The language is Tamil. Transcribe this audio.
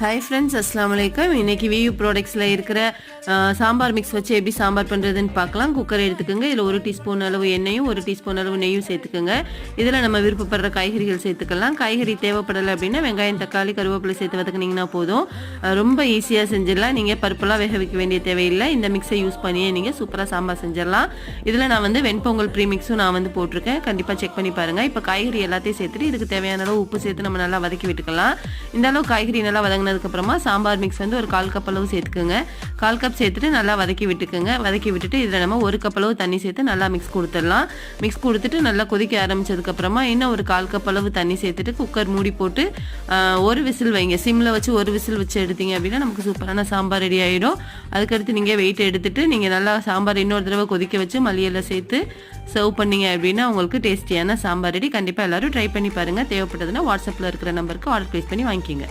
ஹாய் ஃப்ரெண்ட்ஸ் அஸ்லாம் வலைக்கம் இன்னைக்கு வியூ ப்ராடக்ட்ஸில் இருக்கிற சாம்பார் மிக்ஸ் வச்சு எப்படி சாம்பார் பண்ணுறதுன்னு பார்க்கலாம். குக்கர் எடுத்துக்கோங்க. இதில் ஒரு டீஸ்பூன் அளவு எண்ணெயும் ஒரு டீஸ்பூன் அளவு நெய்யும் சேர்த்துக்கோங்க. இதில் நம்ம விருப்பப்படுற காய்கறிகள் சேர்த்துக்கலாம். காய்கறி தேவைப்படலை அப்படின்னா வெங்காயம் தக்காளி கருவேப்பிலை சேர்த்து வதக்குனீங்கன்னா போதும். ரொம்ப ஈஸியாக செஞ்சிடலாம். நீங்கள் பருப்பெல்லாம் வேக வைக்க வேண்டிய தேவையில்லை. இந்த மிக்ஸை யூஸ் பண்ணியே நீங்கள் சூப்பராக சாம்பார் செஞ்சிடலாம். இதில் நான் வந்து வெண்பொங்கல் ப்ரீ மிக்ஸும் நான் வந்து போட்டிருக்கேன். கண்டிப்பாக செக் பண்ணி பாருங்கள் இப்போ காய்கறி எல்லாத்தையும் சேர்த்துட்டு இதுக்கு தேவையான அளவு உப்பு சேர்த்து நம்ம நல்லா வதக்கி விட்டுக்கலாம். இந்த அளவு காய்கறி நல்லா வதங்கினதுக்கு அப்புறமா சாம்பார் மிக்ஸ் வந்து ஒரு கால் கப் அளவு சேர்த்துக்கோங்க. கால் கப் சேர்த்துட்டு நல்லா வதக்கி விட்டுக்கோங்க. வதக்கி விட்டுட்டு இதில் நம்ம ஒரு கப் அளவு தண்ணி சேர்த்து நல்லா மிக்ஸ் கொடுத்துடலாம். மிக்ஸ் கொடுத்துட்டு நல்லா கொதிக்க ஆரம்பித்ததுக்கப்புறமா இன்னும் ஒரு கால் கப் அளவு தண்ணி சேர்த்துட்டு குக்கர் மூடி போட்டு ஒரு விசில் வைங்க. சிம்மில் வச்சு ஒரு விசில் வச்சு எடுத்தீங்க அப்படின்னா நமக்கு சூப்பரான சாம்பார் ரெடி ஆகிடும் அதுக்கடுத்து நீங்கள் வெயிட் எடுத்துட்டு நீங்கள் நல்லா சாம்பார் இன்னொரு தடவை கொதிக்க வச்சு மல்லியெல்லாம் சேர்த்து சர்வ் பண்ணீங்க அப்படின்னா உங்களுக்கு டேஸ்டியான சாம்பார் ரெடி கண்டிப்பாக எல்லோரும் ட்ரை பண்ணி பாருங்கள் தேவைப்பட்டதுன்னா வாட்ஸ்அப்பில் இருக்கிற நம்பருக்கு ஆர்டர் ப்ளேஸ் பண்ணி வாங்கிக்கிங்க.